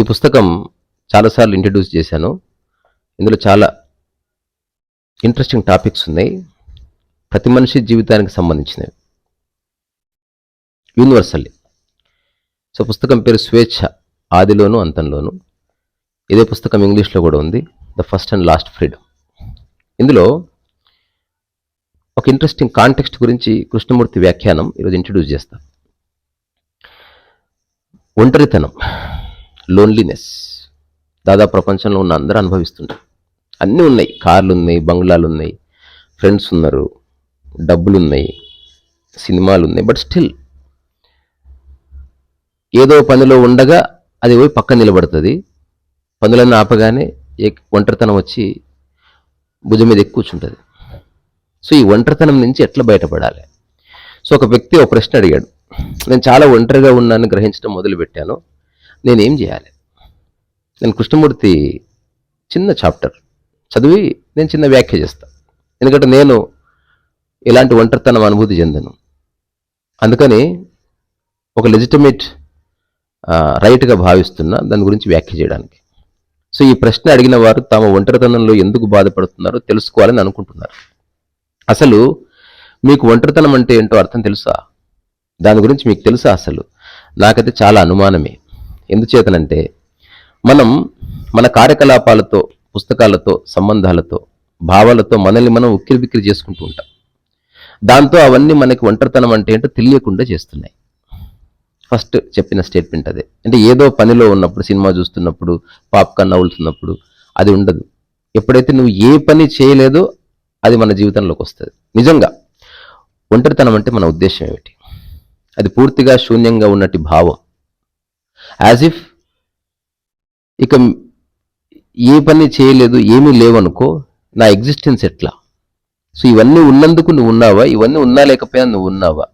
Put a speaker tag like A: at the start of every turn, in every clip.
A: ఈ పుస్తకం చాలాసార్లు ఇంట్రడ్యూస్ చేశాను. ఇందులో చాలా ఇంట్రెస్టింగ్ టాపిక్స్ ఉన్నాయి. ప్రతి మనిషి జీవితానికి సంబంధించినవి. యూనివర్సల్లీ సో పుస్తకం పేరు స్వేచ్ఛ ఆదిలోను అంతంలోను. ఇదే పుస్తకం ఇంగ్లీష్లో కూడా ఉంది. The first and last freedom ఇందులో ఒక ఇంట్రెస్టింగ్ కాంటెక్స్ట్ గురించి కృష్ణమూర్తి వ్యాఖ్యానం ఈరోజు ఇంట్రడ్యూస్ చేస్తాను ఒంటరితనం. లోన్లీనెస్ దాదాపు ప్రపంచంలో ఉన్న అందరూ అనుభవిస్తుంటారు. అన్నీ ఉన్నాయి. కార్లు ఉన్నాయి బంగ్లాలు ఉన్నాయి ఫ్రెండ్స్ ఉన్నారు డబ్బులు ఉన్నాయి సినిమాలు ఉన్నాయి. బట్ స్టిల్ ఏదో పనిలో ఉండగా అది పోయి పక్కన నిలబడుతుంది. పనులన్నీ ఆపగానే ఒంటరితనం వచ్చి భుజం మీద ఎక్కువ కూర్చుంటుంది. సో ఈ ఒంటరితనం నుంచి ఎట్లా బయటపడాలి? సో ఒక వ్యక్తి ఒక ప్రశ్న అడిగాడు. నేను చాలా ఒంటరిగా ఉన్నాను గ్రహించడం మొదలుపెట్టాను. నేనేం చేయాలి? నేను కృష్ణమూర్తి చిన్న చాప్టర్ చదివి నేను చిన్న వ్యాఖ్య చేస్తాను ఎందుకంటే నేను ఇలాంటి ఒంటరితనం అనుభూతి చెందను. అందుకని ఒక లెజిటిమేట్ రైట్గా భావిస్తున్నా దాని గురించి వ్యాఖ్య చేయడానికి. సో ఈ ప్రశ్న అడిగిన వారు తమ ఒంటరితనంలో ఎందుకు బాధపడుతున్నారో తెలుసుకోవాలని అనుకుంటున్నారు. అసలు మీకు ఒంటరితనం అంటే ఏంటో అర్థం తెలుసా? దాని గురించి మీకు తెలుసా అసలు? నాకైతే చాలా అనుమానమే. ఎందుచేతనంటే మనం మన కార్యకలాపాలతో పుస్తకాలతో సంబంధాలతో భావాలతో మనల్ని మనం ఉక్కిరి బిక్కిరి చేసుకుంటూ ఉంటాం. దాంతో అవన్నీ మనకి ఒంటరితనం అంటే ఏంటో తెలియకుండా చేస్తున్నాయి. ఫస్ట్ చెప్పిన స్టేట్మెంట్ అదే. అంటే ఏదో పనిలో ఉన్నప్పుడు సినిమా చూస్తున్నప్పుడు పాప్కార్న్ అవులుతున్నప్పుడు అది ఉండదు. ఎప్పుడైతే నువ్వు ఏ పని చేయలేదో అది మన జీవితంలోకి వస్తుంది. నిజంగా ఒంటరితనం అంటే మన ఉద్దేశం ఏమిటి? అది పూర్తిగా శూన్యంగా ఉన్నట్టు భావం. యాజ్ ఇఫ్ ఇక ఏ పని చేయలేదు ఏమీ లేవనుకో నా ఎగ్జిస్టెన్స్ ఎట్లా? సో ఇవన్నీ ఉన్నందుకు నువ్వు ఉన్నావా? ఇవన్నీ ఉన్నా లేకపోయినా నువ్వు ఉన్నావా?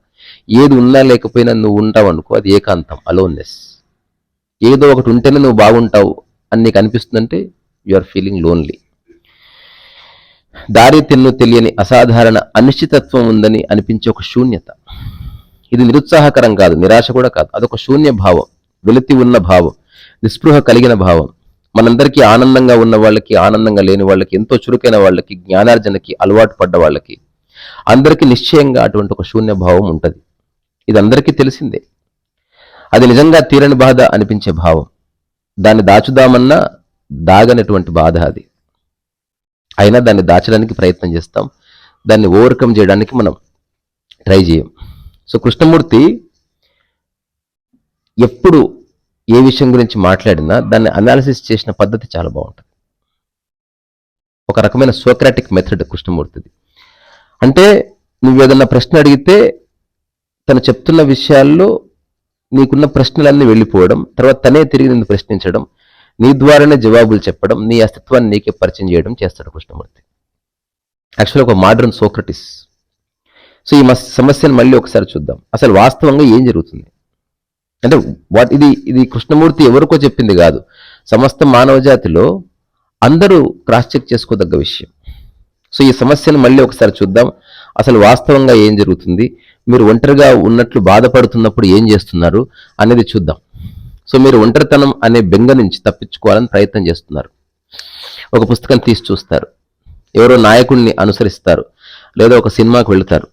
A: ఏది ఉన్నా లేకపోయినా నువ్వు ఉంటావు అనుకో అది ఏకాంతం అలోన్నెస్ ఏదో ఒకటి ఉంటేనే నువ్వు బాగుంటావు అని నీకు అనిపిస్తుందంటే యు ఆర్ ఫీలింగ్ లోన్లీ దారి తెన్ను తెలియని అసాధారణ అనిశ్చితత్వం ఉందని అనిపించే ఒక శూన్యత. ఇది నిరుత్సాహకరం కాదు నిరాశ కూడా కాదు అదొక శూన్య భావం. వెలితి ఉన్న భావం నిస్పృహ కలిగిన భావం. మనందరికీ ఆనందంగా ఉన్న వాళ్ళకి ఆనందంగా లేని వాళ్ళకి ఎంతో చురుకైన వాళ్ళకి జ్ఞానార్జనకి అలవాటు పడ్డ వాళ్ళకి అందరికీ నిశ్చయంగా అటువంటి ఒక శూన్య భావం ఉంటుంది. ఇది అందరికీ తెలిసిందే. అది నిజంగా తీరని బాధ అనిపించే భావం. దాన్ని దాచుదామన్నా దాగనటువంటి బాధ అది. అయినా దాన్ని దాచడానికి ప్రయత్నం చేస్తాం. దాన్ని ఓవర్కమ్ చేయడానికి మనం ట్రై చేయం. సో కృష్ణమూర్తి ఎప్పుడు ఏ విషయం గురించి మాట్లాడినా దాన్ని అనాలిసిస్ చేసిన పద్ధతి చాలా బాగుంటుంది. ఒక రకమైన సోక్రాటిక్ మెథడ్ కృష్ణమూర్తిది. అంటే నువ్వు ఏదన్నా ప్రశ్న అడిగితే తను చెప్తున్న విషయాల్లో నీకున్న ప్రశ్నలన్నీ వెళ్ళిపోవడం తర్వాత తనే తిరిగి నిన్ను ప్రశ్నించడం నీ ద్వారానే జవాబులు చెప్పడం నీ అస్తిత్వాన్ని నీకే పరిచయం చేయడం చేస్తాడు కృష్ణమూర్తి. యాక్చువల్గా ఒక మోడర్న్ సోక్రటిస్ సో ఈ సమస్యను మళ్ళీ ఒకసారి చూద్దాం. అసలు వాస్తవంగా ఏం జరుగుతుంది? అంటే వాట్ ఇది ఇది కృష్ణమూర్తి ఎవరికో చెప్పింది కాదు. సమస్త మానవ జాతిలో అందరూ క్రాస్ చెక్ చేసుకోదగ్గ విషయం. సో ఈ సమస్యను మళ్ళీ ఒకసారి చూద్దాం. అసలు వాస్తవంగా ఏం జరుగుతుంది? మీరు ఒంటరిగా ఉన్నట్లు బాధపడుతున్నప్పుడు ఏం చేస్తున్నారు అనేది చూద్దాం. సో మీరు ఒంటరితనం అనే బెంగ నుంచి తప్పించుకోవాలని ప్రయత్నం చేస్తున్నారు. ఒక పుస్తకం తీసి చూస్తారు. ఎవరో నాయకుడిని అనుసరిస్తారు. లేదా ఒక సినిమాకు వెళుతారు.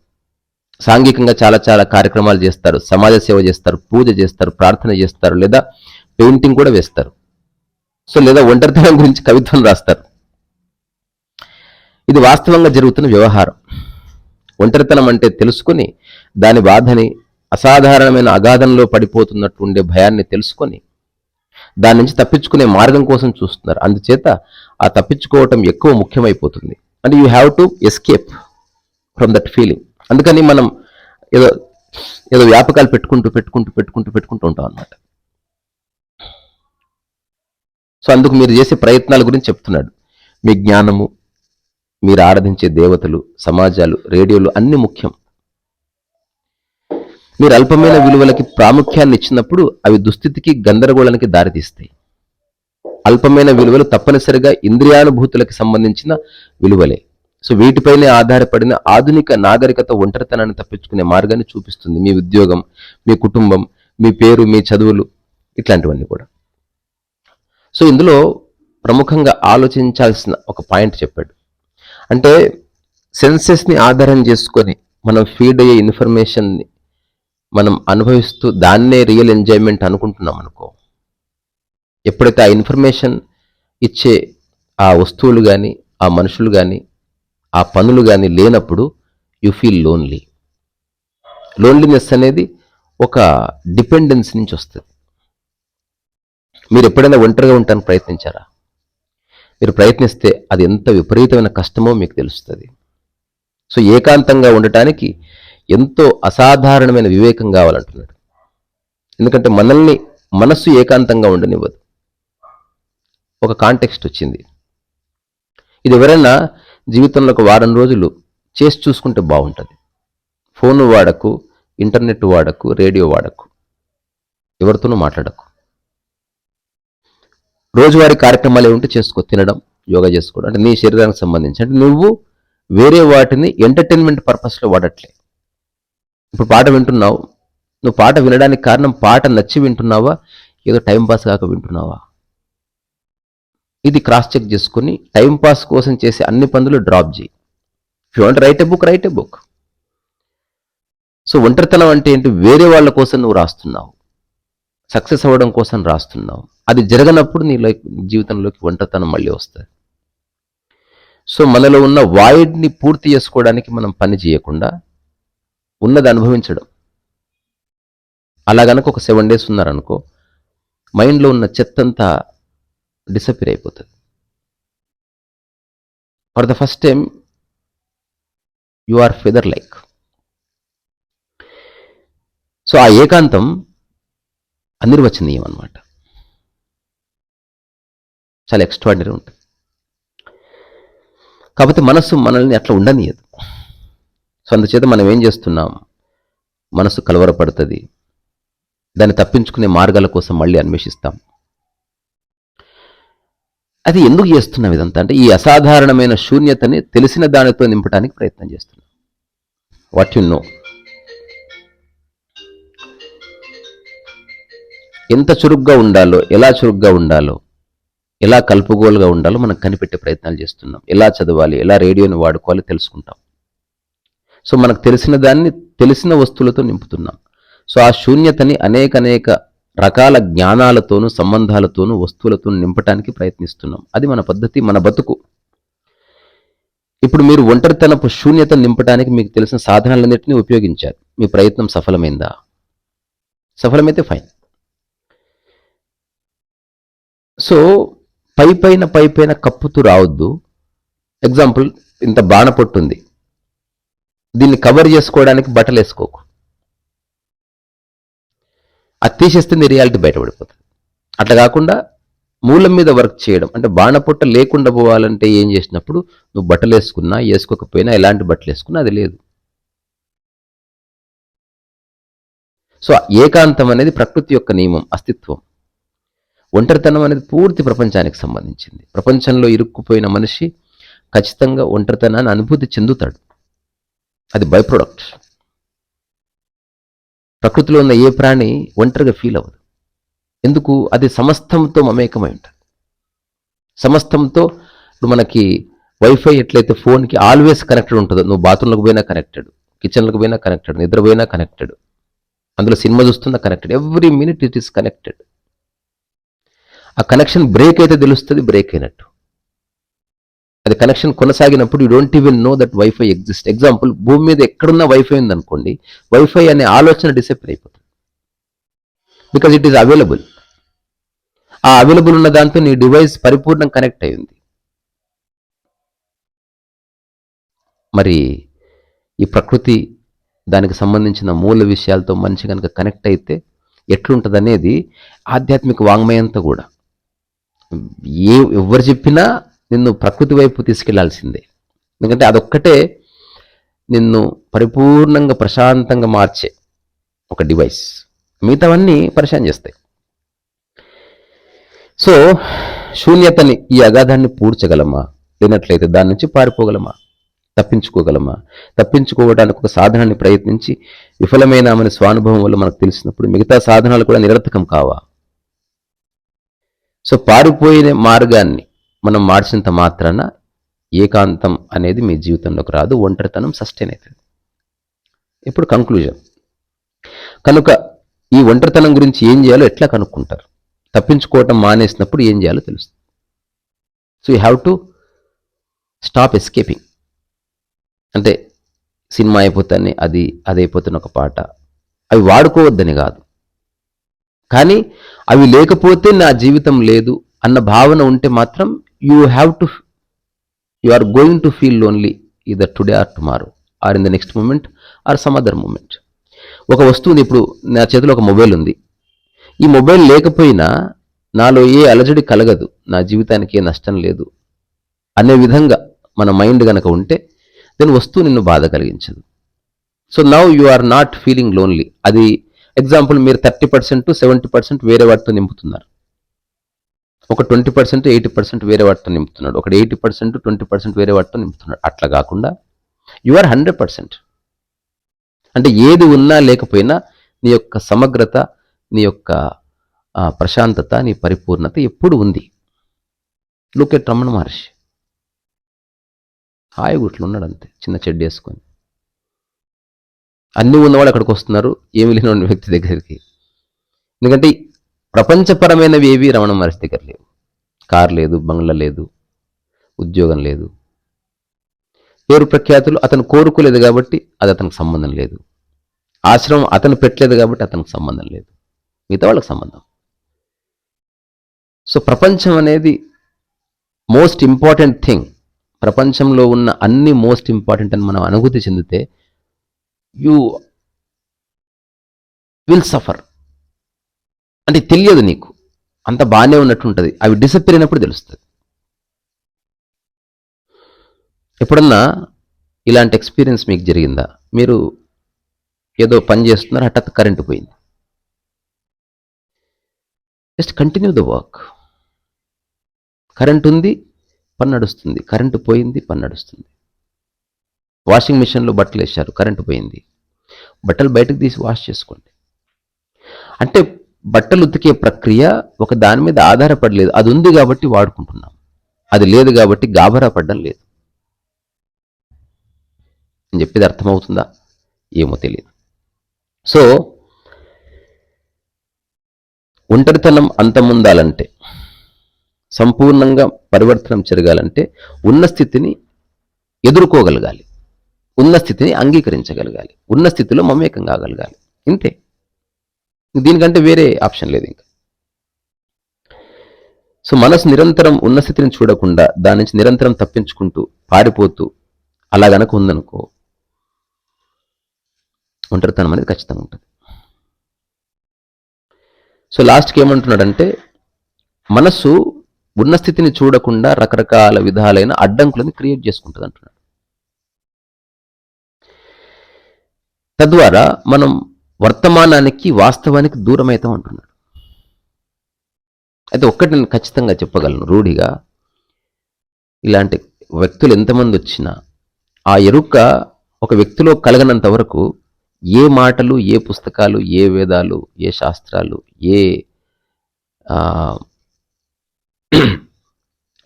A: సాంఘికంగా చాలా చాలా కార్యక్రమాలు చేస్తారు సమాజ సేవ చేస్తారు పూజ చేస్తారు ప్రార్థన చేస్తారు లేదా పెయింటింగ్ కూడా వేస్తారు. సో లేదా ఒంటరితనం గురించి కవిత్వం రాస్తారు. ఇది వాస్తవంగా జరుగుతున్న వ్యవహారం. ఒంటరితనం అంటే తెలుసుకొని దాని బాధని అసాధారణమైన అగాధంలో పడిపోతున్నట్టు ఉండే భయాన్ని తెలుసుకొని దాని నుంచి తప్పించుకునే మార్గం కోసం చూస్తున్నారు. అందుచేత ఆ తప్పించుకోవటం ఎక్కువ ముఖ్యమైపోతుంది. అంటే you have to escape from that feeling అందుకని మనం ఏదో ఏదో వ్యాపకాలు పెట్టుకుంటూ పెట్టుకుంటూ పెట్టుకుంటూ పెట్టుకుంటూ ఉంటాం అన్నమాట. సో అందుకు మీరు చేసే ప్రయత్నాల గురించి చెప్తున్నాడు. మీ జ్ఞానము మీరు ఆరాధించే దేవతలు సమాజాలు రేడియోలు అన్ని ముఖ్యం. మీరు అల్పమైన విలువలకి ప్రాముఖ్యాన్ని ఇచ్చినప్పుడు అవి దుస్థితికి గందరగోళానికి దారితీస్తాయి. అల్పమైన విలువలు తప్పనిసరిగా ఇంద్రియానుభూతులకు సంబంధించిన విలువలే. సో వీటిపైనే ఆధారపడిన ఆధునిక నాగరికత ఒంటరితనాన్ని తప్పించుకునే మార్గాన్ని చూపిస్తుంది మీ ఉద్యోగం మీ కుటుంబం మీ పేరు మీ చదువులు ఇట్లాంటివన్నీ కూడా. సో ఇందులో ప్రముఖంగా ఆలోచించాల్సిన ఒక పాయింట్ చెప్పాడు. అంటే సెన్సెస్ని ఆధారం చేసుకొని మనం ఫీడ్ అయ్యే ఇన్ఫర్మేషన్ని మనం అనుభవిస్తూ దాన్నే రియల్ ఎంజాయ్మెంట్ అనుకుంటున్నాం అనుకో. ఎప్పుడైతే ఆ ఇన్ఫర్మేషన్ ఇచ్చే ఆ వస్తువులు కానీ ఆ మనుషులు కానీ ఆ పనులు కానీ లేనప్పుడు యు ఫీల్ లోన్లీ లోన్లీనెస్ అనేది ఒక డిపెండెన్స్ నుంచి వస్తుంది. మీరు ఎప్పుడైనా ఒంటరిగా ఉండటానికి ప్రయత్నించారా? మీరు ప్రయత్నిస్తే అది ఎంత విపరీతమైన కష్టమో మీకు తెలుస్తుంది. సో ఏకాంతంగా ఉండటానికి ఎంతో అసాధారణమైన వివేకం కావాలంటున్నాడు. ఎందుకంటే మనల్ని మనస్సు ఏకాంతంగా ఉండనివ్వదు. ఒక కాంటెక్స్ట్ వచ్చింది. ఇది ఎవరైనా జీవితంలో ఒక వారం రోజులు చేసి చూసుకుంటే బాగుంటుంది. ఫోన్ వాడకు ఇంటర్నెట్ వాడకు రేడియో వాడకు. ఎవరితోనూ మాట్లాడకు. రోజువారీ కార్యక్రమాలు ఏమిటి చేసుకో తినడం యోగా చేసుకోవడం అంటే నీ శరీరానికి సంబంధించి. అంటే నువ్వు వేరే వాటిని ఎంటర్టైన్మెంట్ పర్పస్లో వాడట్లే. ఇప్పుడు పాట వింటున్నావు. నువ్వు పాట వినడానికి కారణం పాట నచ్చి వింటున్నావా? ఏదో టైం పాస్ కాక వింటున్నావా? ఇది క్రాస్ చెక్ చేసుకుని టైంపాస్ కోసం చేసే అన్ని పనులు డ్రాప్ చేయి. If you want write a book write a book so ఒంటరితనం అంటే ఏంటి? వేరే వాళ్ళ కోసం నువ్వు రాస్తున్నావు. సక్సెస్ అవ్వడం కోసం రాస్తున్నావు. అది జరగనప్పుడు నీ లైఫ్ జీవితంలోకి ఒంటరితనం మళ్ళీ వస్తుంది. సో మనలో ఉన్న వాయిడ్ని పూర్తి చేసుకోవడానికి మనం పని చేయకుండా ఉన్నది అనుభవించడం. అలా గనక ఒక సెవెన్ డేస్ ఉన్నారనుకో మైండ్లో ఉన్న చెత్తంతా డిసపియర్ అయిపోతుంది. For the first time you are feather like so ఆ ఏకాంతం అనిర్వచనీయం అనమాట చాలా ఎక్స్ట్రాడినరీ ఉంటుంది. కాకపోతే మనస్సు మనల్ని అట్లా ఉండనియదు. సో అందుచేత మనం ఏం చేస్తున్నాం? మనసు కలవరపడుతుంది. దాన్ని తప్పించుకునే మార్గాల కోసం మళ్ళీ అన్వేషిస్తాం. అది ఎందుకు చేస్తున్నాం ఇదంతా? అంటే ఈ అసాధారణమైన శూన్యతని తెలిసిన దానితో నింపడానికి ప్రయత్నం చేస్తున్నాం వాట్ యు నో ఎంత చురుగ్గా ఉండాలో ఎలా చురుగ్గా ఉండాలో ఎలా కలుపుగోలుగా ఉండాలో మనం కనిపెట్టే ప్రయత్నాలు చేస్తున్నాం. ఎలా చదవాలి ఎలా రేడియోని వాడుకోవాలి తెలుసుకుంటాం. సో మనకు తెలిసిన దాన్ని తెలిసిన వస్తువులతో నింపుతున్నాం. సో ఆ శూన్యతని అనేక అనేక రకాల జ్ఞానాలతోనూ సంబంధాలతోనూ వస్తువులతో నింపడానికి ప్రయత్నిస్తున్నాం. అది మన పద్ధతి మన బతుకు. ఇప్పుడు మీరు ఒంటరితనపు శూన్యత నింపడానికి మీకు తెలిసిన సాధనాలన్నింటినీ ఉపయోగించారు. మీ ప్రయత్నం సఫలమైందా? సఫలమైతే ఫైన్. సో పై పైన పై పైన కప్పుతూ రావద్దు. ఎగ్జాంపుల్ ఇంత బాణపొట్టు ఉంది దీన్ని కవర్ చేసుకోవడానికి బట్టలు వేసుకోకు అది తీసేస్తే రియాలిటీ బయటపడిపోతుంది. అట్లా కాకుండా మూలం మీద వర్క్ చేయడం అంటే బాణపొట్ట లేకుండా పోవాలంటే ఏం చేసినప్పుడు నువ్వు బట్టలు వేసుకున్నా వేసుకోకపోయినా ఎలాంటి బట్టలు వేసుకున్నా అది లేదు. సో ఏకాంతం అనేది ప్రకృతి యొక్క నియమం అస్తిత్వం. ఒంటరితనం అనేది పూర్తి ప్రపంచానికి సంబంధించింది. ప్రపంచంలో ఇరుక్కుపోయిన మనిషి ఖచ్చితంగా ఒంటరితనాన్ని అనుభూతి చెందుతాడు. అది బై ప్రొడక్ట్. ప్రకృతిలో ఉన్న ఏ ప్రాణి ఒంటరిగా ఫీల్ అవ్వదు. ఎందుకు? అది సమస్తంతో మమేకమై ఉంటుంది. సమస్తంతో ఇప్పుడు మనకి వైఫై ఎట్లయితే ఫోన్కి ఆల్వేస్ కనెక్టెడ్ ఉంటుందో నువ్వు బాత్రూంలకు పోయినా కనెక్టెడ్ కిచెన్లకు పోయినా కనెక్టెడ్ నిద్రపోయినా కనెక్టెడ్ అందులో సినిమా చూస్తున్నా connected every minute it is connected ఆ కనెక్షన్ బ్రేక్ అయితే తెలుస్తుంది బ్రేక్ అయినట్టు. అది connection కొనసాగినప్పుడు you don't even know that wifi exist example భూమి మీద ఎక్కడున్న వైఫై ఉందనుకోండి వైఫై అనే ఆలోచన డిసెప్ట్ అయిపోతుంది. బికాజ్ ఇట్ ఈస్ అవైలబుల్ ఆ అవైలబుల్ ఉన్న దాంతో నీ డివైస్ పరిపూర్ణం కనెక్ట్ అయింది. మరి ఈ ప్రకృతి దానికి సంబంధించిన మూల విషయాలతో మనిషి కనుక కనెక్ట్ అయితే ఎట్లుంటుంది అనేది ఆధ్యాత్మిక వాంగ్మయంతో కూడా. ఏ ఎవరు చెప్పినా నిన్ను ప్రకృతి వైపు తీసుకెళ్ళాల్సిందే. ఎందుకంటే అదొక్కటే నిన్ను పరిపూర్ణంగా ప్రశాంతంగా మార్చే ఒక డివైస్ మిగతావన్నీ పరిశాంతం చేస్తాయి. సో శూన్యతని ఈ అగాధాన్ని పూడ్చగలమా? లేనట్లయితే దాని నుంచి పారిపోగలమా? తప్పించుకోగలమా? తప్పించుకోవడానికి ఒక సాధనాన్ని ప్రయత్నించి విఫలమైనామని స్వానుభవం వల్ల మనకు తెలిసినప్పుడు మిగతా సాధనాలు కూడా నిరర్థకం కావా? సో పారిపోయిన మార్గాన్ని మనం మార్చినంత మాత్రాన ఏకాంతం అనేది మీ జీవితంలోకి రాదు ఒంటరితనం సస్టైన్ అవుతుంది. ఇప్పుడు కంక్లూజన్ కనుక ఈ ఒంటరితనం గురించి ఏం చేయాలో ఎట్లా కనుక్కుంటారు? తప్పించుకోవటం మానేసినప్పుడు ఏం చేయాలో తెలుస్తుంది. So you have to stop escaping అంటే సినిమా అయిపోతాన్ని అది అది ఒక పాట. అవి వాడుకోవద్దని కాదు. కానీ అవి లేకపోతే నా జీవితం లేదు అన్న భావన ఉంటే మాత్రం you have to you are going to feel lonely either today or tomorrow or in the next moment or some other moment ఒక వస్తువుని ఇప్పుడు నా చేతిలో ఒక మొబైల్ ఉంది. ఈ మొబైల్ లేకపోయినా నాలో ఏ అలజడి కలగదు నా జీవితానికి ఏ నష్టం లేదు అనే విధంగా మన మైండ్ గనక ఉంటే దెన్ వస్తువు నిన్ను బాధ కలిగించదు. So now you are not feeling lonely అది ఎగ్జాంపుల్ మీరు థర్టీ పర్సెంట్ సెవెంటీ పర్సెంట్ వేరే వాటితో నింపుతున్నారు. ఒక ట్వంటీ పర్సెంట్ ఎయిటీ పర్సెంట్ వేరే వాటితో నింపుతున్నాడు. ఒక ఎయిటీ పర్సెంట్ ట్వంటీ పర్సెంట్ వేరే వాటితో నింపుతున్నాడు. అట్లా కాకుండా యు ఆర్ హండ్రెడ్ పర్సెంట్ అంటే ఏది ఉన్నా లేకపోయినా నీ యొక్క సమగ్రత నీ యొక్క ప్రశాంతత నీ పరిపూర్ణత ఎప్పుడు ఉంది? Look at Ramana Maharshi. హాయి గుట్లు ఉన్నాడు అంతే చిన్న చెడ్డు వేసుకొని. అన్నీ ఉన్నవాళ్ళు అక్కడికి వస్తున్నారు? ఏమి లేని వ్యక్తి దగ్గరికి. ఎందుకంటే ప్రపంచపరమైనవి ఏవి రమణ మహర్షి దగ్గర లేవు. కార్ లేదు బంగ్లా లేదు ఉద్యోగం లేదు. పేరు ప్రఖ్యాతులు అతను కోరుకోలేదు కాబట్టి అది అతనికి సంబంధం లేదు. ఆశ్రమం అతను పెట్టలేదు కాబట్టి అతనికి సంబంధం లేదు. మిగతా వాళ్ళకి సంబంధం. సో ప్రపంచం అనేది మోస్ట్ ఇంపార్టెంట్ థింగ్ ప్రపంచంలో ఉన్న అన్ని మోస్ట్ ఇంపార్టెంట్ అని మనం అనుభూతి చెందితే యూ విల్ సఫర్ అంటే తెలియదు నీకు. అంత బాగానే ఉన్నట్టు ఉంటుంది అవి డిసప్పేర్ అయినప్పుడు తెలుస్తుంది. ఎప్పుడన్నా ఇలాంటి ఎక్స్పీరియన్స్ మీకు జరిగిందా? మీరు ఏదో పని చేస్తున్నారు హఠాత్ కరెంటు పోయింది. Just continue the work current ఉంది పని నడుస్తుంది. కరెంటు పోయింది పని నడుస్తుంది. వాషింగ్ మిషన్లో బట్టలు వేశారు కరెంటు పోయింది. బట్టలు బయటకు తీసి వాష్ చేసుకోండి. అంటే బట్టలు ఉతికే ప్రక్రియ ఒక దాని మీద ఆధారపడలేదు. అది ఉంది కాబట్టి వాడుకుంటున్నాం. అది లేదు కాబట్టి గాబరా పడడం లేదు. అని చెప్పేది అర్థమవుతుందా? ఏమో తెలియదు సో ఒంటరితనం అంతముందాలంటే సంపూర్ణంగా పరివర్తనం జరగాలంటే ఉన్న స్థితిని ఎదుర్కోగలగాలి. ఉన్న స్థితిని అంగీకరించగలగాలి. ఉన్న స్థితిలో మమేకం కాగలగాలి ఇంతే. దీనికంటే వేరే ఆప్షన్ లేదు ఇంకా. సో మనసు నిరంతరం ఉన్న స్థితిని చూడకుండా దాని నుంచి నిరంతరం తప్పించుకుంటూ పారిపోతూ అలా గనక ఉందనుకో ఒంటరితనం అనేది ఖచ్చితంగా ఉంటుంది. సో లాస్ట్కి ఏమంటున్నాడంటే మనస్సు ఉన్న స్థితిని చూడకుండా రకరకాల విధాలైన అడ్డంకులను క్రియేట్ చేసుకుంటుంది అంటున్నాడు తద్వారా మనం వర్తమానానికి వాస్తవానికి దూరమైతే ఉంటున్నాడు. అయితే ఒక్కటి నేను ఖచ్చితంగా చెప్పగలను రూఢిగా. ఇలాంటి వ్యక్తులు ఎంతమంది వచ్చినా ఆ ఎరుక ఒక వ్యక్తిలో కలగనంత వరకు ఏ మాటలు ఏ పుస్తకాలు ఏ వేదాలు ఏ శాస్త్రాలు ఏ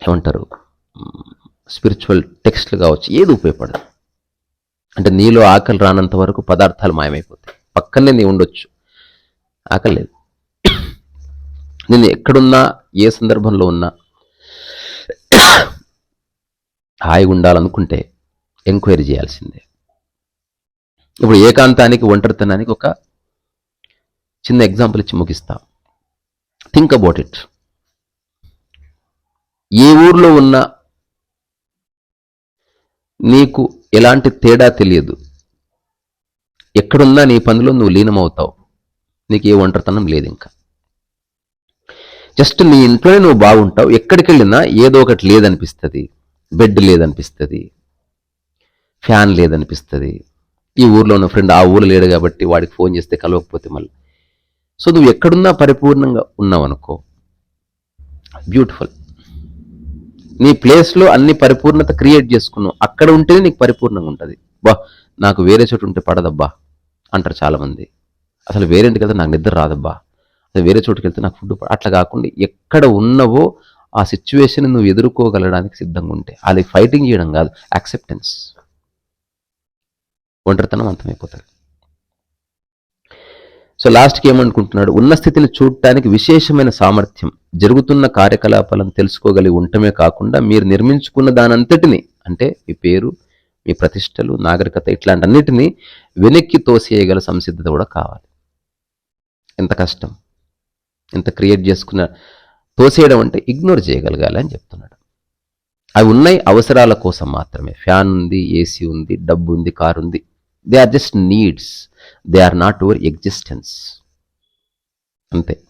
A: ఏమంటారు స్పిరిచువల్ టెక్స్ట్లు కావచ్చు ఏది ఉపయోగపడదు. అంటే నీలో ఆకలి రానంత వరకు పదార్థాలు మాయమైపోతాయి. పక్కనే నీ ఉండొచ్చు. ఆకలేదు నేను ఎక్కడున్నా ఏ సందర్భంలో ఉన్నా హాయిగా ఉండాలనుకుంటే ఎంక్వైరీ చేయాల్సిందే. ఇప్పుడు ఏకాంతానికి ఒంటరితనానికి ఒక చిన్న ఎగ్జాంపుల్ ఇచ్చి ముగిస్తా. థింక్ అబౌట్ ఇట్ ఏ ఊర్లో ఉన్నా నీకు ఎలాంటి తేడా తెలియదు. ఎక్కడున్నా నీ పనిలో నువ్వు లీనమవుతావు. నీకు ఏ ఒంటరితనం లేదు ఇంకా. జస్ట్ నీ ఇంట్లోనే నువ్వు బాగుంటావు. ఎక్కడికి వెళ్ళినా ఏదో ఒకటి లేదనిపిస్తుంది. బెడ్ లేదనిపిస్తుంది. ఫ్యాన్ లేదనిపిస్తుంది. ఈ ఊర్లో ఉన్న ఫ్రెండ్ ఆ ఊరు లేడు కాబట్టి వాడికి ఫోన్ చేస్తే కలవకపోతే మళ్ళీ. సో నువ్వు ఎక్కడున్నా పరిపూర్ణంగా ఉన్నావు అనుకో బ్యూటిఫుల్. నీ ప్లేస్లో అన్ని పరిపూర్ణత క్రియేట్ చేసుకున్నావు. అక్కడ ఉంటేనే నీకు పరిపూర్ణంగా ఉంటుంది. బా నాకు వేరే చోటు ఉంటే పడదబ్బా అంటారు చాలామంది. అసలు వేరేంటికి కదా నాకు నిద్ర రాదబ్బా. అసలు వేరే చోటుకి వెళ్తే నాకు ఫుడ్ అట్లా కాకుండా ఎక్కడ ఉన్నవో ఆ సిచ్యువేషన్ నువ్వు ఎదుర్కోగలడానికి సిద్ధంగా ఉంటే. అది ఫైటింగ్ చేయడం కాదు యాక్సెప్టెన్స్ ఒంటరితనం అంతమైపోతుంది సో లాస్ట్కి ఏమనుకుంటున్నాడు? ఉన్న స్థితిని చూడటానికి విశేషమైన సామర్థ్యం. జరుగుతున్న కార్యకలాపాలను తెలుసుకోగలిగి ఉండటమే కాకుండా మీరు నిర్మించుకున్న దానంతటిని అంటే మీ పేరు మీ ప్రతిష్టలు నాగరికత ఇట్లాంటి అన్నిటినీ వెనక్కి తోసేయగల సంసిద్ధత కూడా కావాలి. ఎంత కష్టం. ఎంత క్రియేట్ చేసుకున్న తోసేయడం అంటే ఇగ్నోర్ చేయగలగాలి అని చెప్తున్నాడు. అవి ఉన్నాయి అవసరాల కోసం మాత్రమే. ఫ్యాన్ ఉంది ఏసీ ఉంది డబ్బు ఉంది కారు ఉంది. They are just needs they are not your existence అంతే.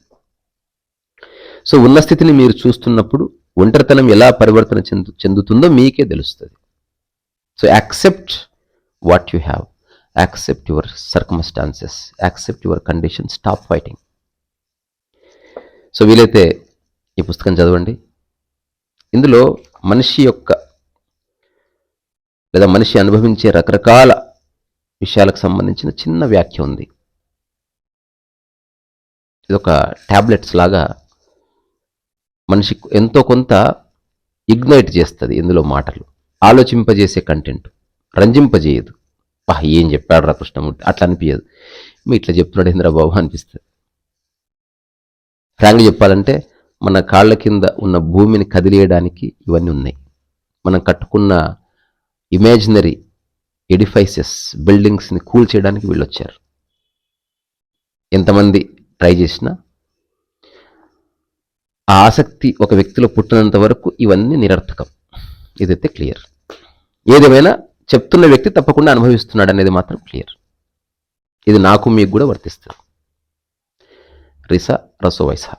A: సో ఉన్న స్థితిని మీరు చూస్తున్నప్పుడు ఒంటరితనం ఎలా పరివర్తన చెందు చెందుతుందో మీకే తెలుస్తుంది. So accept what you have accept your circumstances accept your condition stop fighting so వీలైతే ఈ పుస్తకం చదవండి. ఇందులో మనిషి యొక్క లేదా మనిషి అనుభవించే రకరకాల విషయాలకు సంబంధించిన చిన్న వ్యాఖ్య ఉంది. ఇది ఒక ట్యాబ్లెట్స్ లాగా మనిషి ఎంతో కొంత ఇగ్నైట్ చేస్తుంది ఇందులో మాటలు. ఆలోచింపజేసే కంటెంట్ రంజింపజేయదు. వా ఏం చెప్పాడు రా కృష్ణమూర్తి? అట్లా అనిపించదు మీ ఇట్లా చెప్తున్నాడు ఇంద్రబాబు అనిపిస్తుంది. ఫ్రాంక్గా చెప్పాలంటే మన కాళ్ళ కింద ఉన్న భూమిని కదిలేయడానికి ఇవన్నీ ఉన్నాయి. మనం కట్టుకున్న ఇమాజినరీ ఎడిఫైసెస్ బిల్డింగ్స్ని కూల్ చేయడానికి వీళ్ళు వచ్చారు ఎంతమంది ట్రై చేసినా ఆ ఆసక్తి ఒక వ్యక్తిలో పుట్టినంత వరకు ఇవన్నీ నిరర్థకం. ఇదైతే క్లియర్. ఏదేమైనా చెప్తున్న వ్యక్తి తప్పకుండా అనుభవిస్తున్నాడు అనేది మాత్రం క్లియర్. ఇది నాకు మీకు కూడా వర్తిస్తుంది. రిసా రసో వైసా.